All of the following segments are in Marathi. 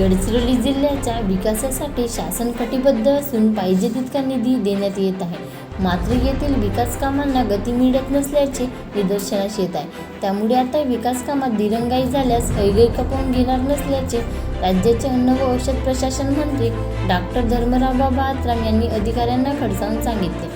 गडचिरोली जिल्ह्याच्या विकासासाठी शासन कटिबद्ध असून पाहिजे तितका निधी देण्यात येत आहे. मात्र येथील विकास कामांना गती मिळत नसल्याचे निदर्शनास येत आहे. त्यामुळे आता विकास कामात दिरंगाई झाल्यास हैगै कपवून घेणार नसल्याचे राज्याचे अन्न व औषध प्रशासन मंत्री डॉक्टर धर्मराव बाबा आत्राम यांनी अधिकाऱ्यांना खडसावून सांगितले.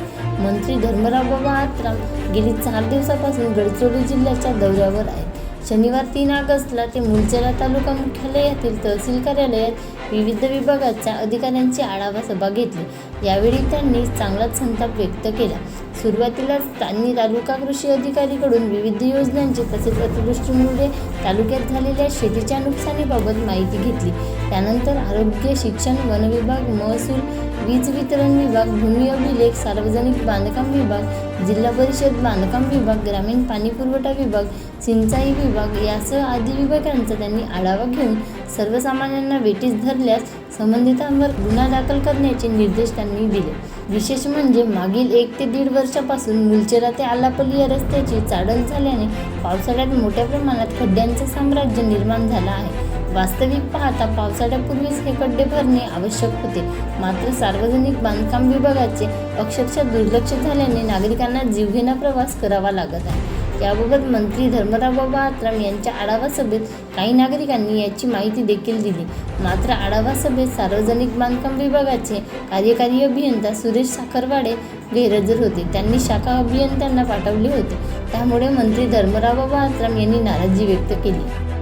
मंत्री धर्मराव बाबा आत्राम गेली चार दिवसापासून गडचिरोली जिल्ह्याच्या दौऱ्यावर आहेत. शनिवार तीन ऑगस्टला ते मुलचेरा तालुका मुख्यालयातील तहसील कार्यालयात विविध विभागाच्या अधिकाऱ्यांची आढावा सभा घेतली. यावेळी त्यांनी चांगलाच संताप व्यक्त केला. सुरुवातीलाच त्यांनी तालुका कृषी अधिकारीकडून विविध योजनांची तसेच अतिवृष्टीमुळे तालुक्यात झालेल्या शेतीच्या नुकसानीबाबत माहिती घेतली. त्यानंतर आरोग्य शिक्षण वन विभाग महसूल वीज वितरण विभाग भूमी अभिलेख सार्वजनिक बांधकाम विभाग जिल्हा परिषद बांधकाम विभाग ग्रामीण पाणी पुरवठा विभाग सिंचाई विभाग यासह आदी विभागांचा त्यांनी आढावा घेऊन सर्वसामान्यांना वेटीस धरल्यास संबंधितांवर गुन्हा दाखल करण्याचे निर्देश त्यांनी दिले. विशेष म्हणजे मागील एक ते दीड वर्षापासून मुलचेरा ते आलापल्ली या रस्त्याची चाडण झाल्याने पावसाळ्यात मोठ्या प्रमाणात खड्ड्यांचे साम्राज्य निर्माण झालं आहे. वास्तविक पाहता पावसाळ्यापूर्वीच हे खड्डे भरणे आवश्यक होते. मात्र सार्वजनिक बांधकाम विभागाचे अक्षरशः दुर्लक्ष झाल्याने नागरिकांना जीवघेणा प्रवास करावा लागत आहे. याबाबत मंत्री धर्मराव बाबा आत्राम यांच्या आढावा सभेत काही नागरिकांनी याची माहिती देखील दिली. मात्र आढावा सभेत सार्वजनिक बांधकाम विभागाचे कार्यकारी अभियंता सुरेश साखरवाडे गैरहजर होते. त्यांनी शाखा अभियंत्यांना पाठवले होते. त्यामुळे मंत्री धर्मराव बाबा आत्राम यांनी नाराजी व्यक्त केली.